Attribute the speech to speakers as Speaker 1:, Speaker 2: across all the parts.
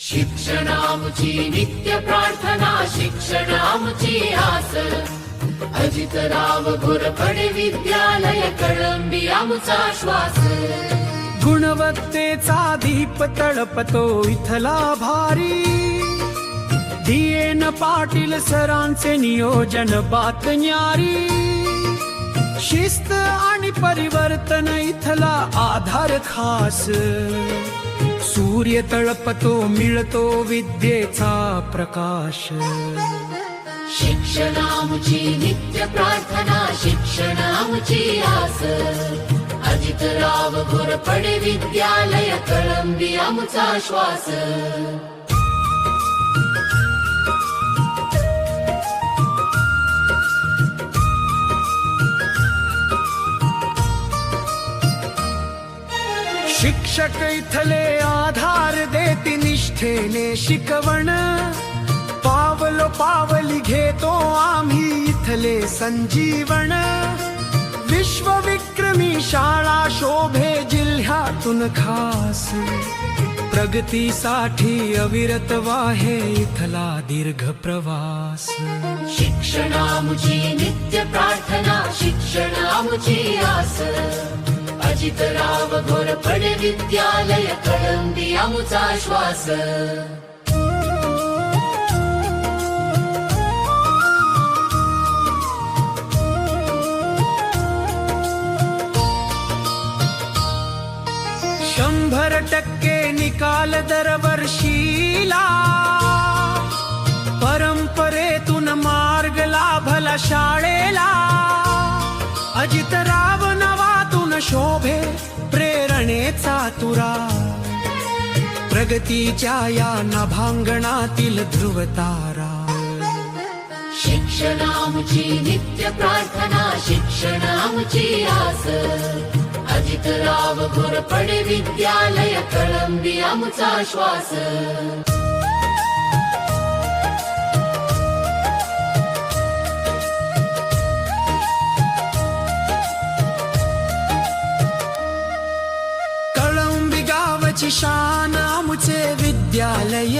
Speaker 1: शिक्षणामुची नित्य प्रार्थना शिक्षणामुची आस. अजितराव घोरपडे विद्यालय कळंबी आमचा श्वास.
Speaker 2: गुणवत्तेचा दीप तळपतो इथला भारी. डीएन पाटील सरांचे नियोजन बातन्यारी शिस्त आणि परिवर्तन इथला आधार खास. सूर्य तळपतो मिळतो विद्येचा प्रकाश.
Speaker 1: शिक्षणामुची नित्य प्रार्थना शिक्षणामुची आस. अजितराव घोरपडे विद्यालय कळंबी आमचा श्वास.
Speaker 2: शिक्षक इथले आधार देती निष्ठेने शिकवण. पावलो पावली घेतो आम्ही इथले संजीवन. विश्वविक्रमी शाळा शोभे जिल्ह्यातून खास. प्रगतीसाठी अविरत वाहे इथला दीर्घ प्रवास.
Speaker 1: शिक्षणामुची नित्य प्रार्थना शिक्षणामुची आस. अजितराव घोरपडे विद्यालय कळंबी आमुचा श्वास.
Speaker 2: शंभर टक्के निकाल दरवर्षीला परंपरेतून मार्ग लाभला शाळेला. अजितराव नवातून शोभे प्रेरणेचा तुरा प्रगतीच्या या नभांगणातील ध्रुवतारा.
Speaker 1: शिक्षणामुची नित्य प्रार्थना शिक्षणामुची आस. अजितराव घोरपडे विद्यालय कळंबी आमचा श्वास.
Speaker 2: गावची शान आमचे विद्यालय.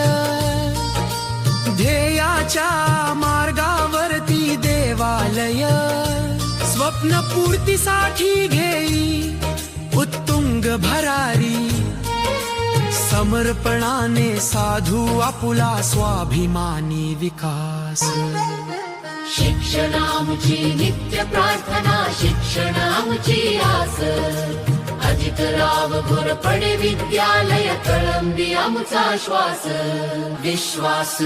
Speaker 2: ध्येयाच्या मार्गावरती देवालय. स्वप्न पूर्तीसाठी घेई उत्तुंग भरारी. समर्पणाने साधू आपुला स्वाभिमानी विकास.
Speaker 1: शिक्षणामुची नित्य प्रार्थना शिक्षणामुची आस. अजितराव घोरपडे विद्यालय कळंबी आमचा श्वास विश्वास.